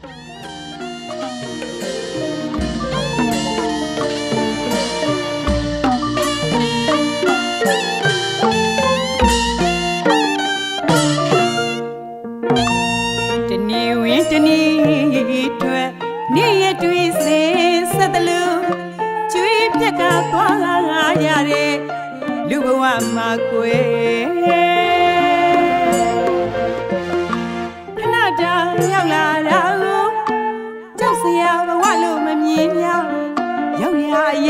တနည်းဝင်တနည်းထွက်နေရတွေ့စေဆက်တလူကျွေးပြက်ကသွားရတဲ့လူဘဝမှာကွယ်ခဏတာရောက်လာ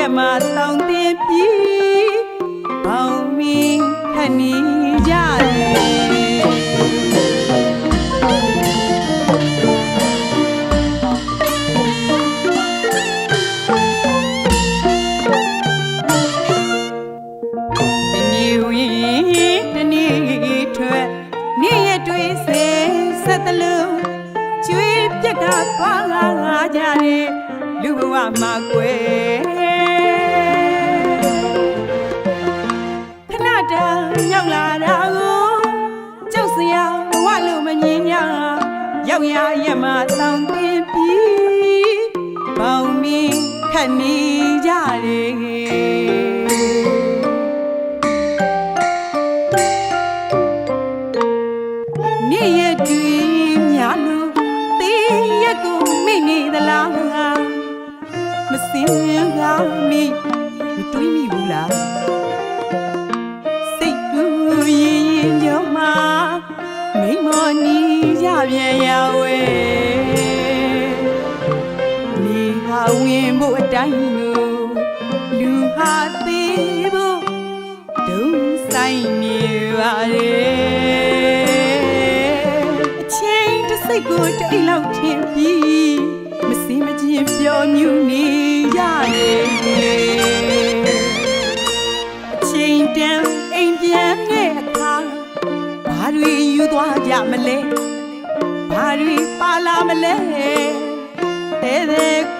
ရရက်မှာတောင်းတင်ပြီးပေါင်းပြီးခဏီကြတယ်တနည်းဝင်တနည်းထွက်နေရတွေ့စေဆက်တလုံးကျွေးပြက်ကသွားလာကြတဲ့လူဘဝမှာကွယ် ရောက်ရရက်မှာတောင်းတင်ပြီးပေါင်းမီခတ်နေကြတယ်နေ့ရက်တွေများလို့တေးရက်ကိုမိနေသလားမစင်ကားမိမတွေးမိဘူးလားစိတ်ကူရင်ရင်ကြောမှာမိမော် နီရပြန်ရဝဲနေဟာဝင်ဖို့အတိုင်းကိုလူဟာသေးဖို့ဒုဆိုင်နေပါလေအချိန်တစ်စိတ်ကိုတိတ်လောက်ထင်ပြီးမစင်မချင်းပျော်မြူနေရတယ်အချိန်တန်အိမ်ပြန်တဲ့အခါဘာတွေယူသွားကြမလဲ ဘာတွေပါလာမလဲတဲ့တဲ့ကွယ်ကွယ်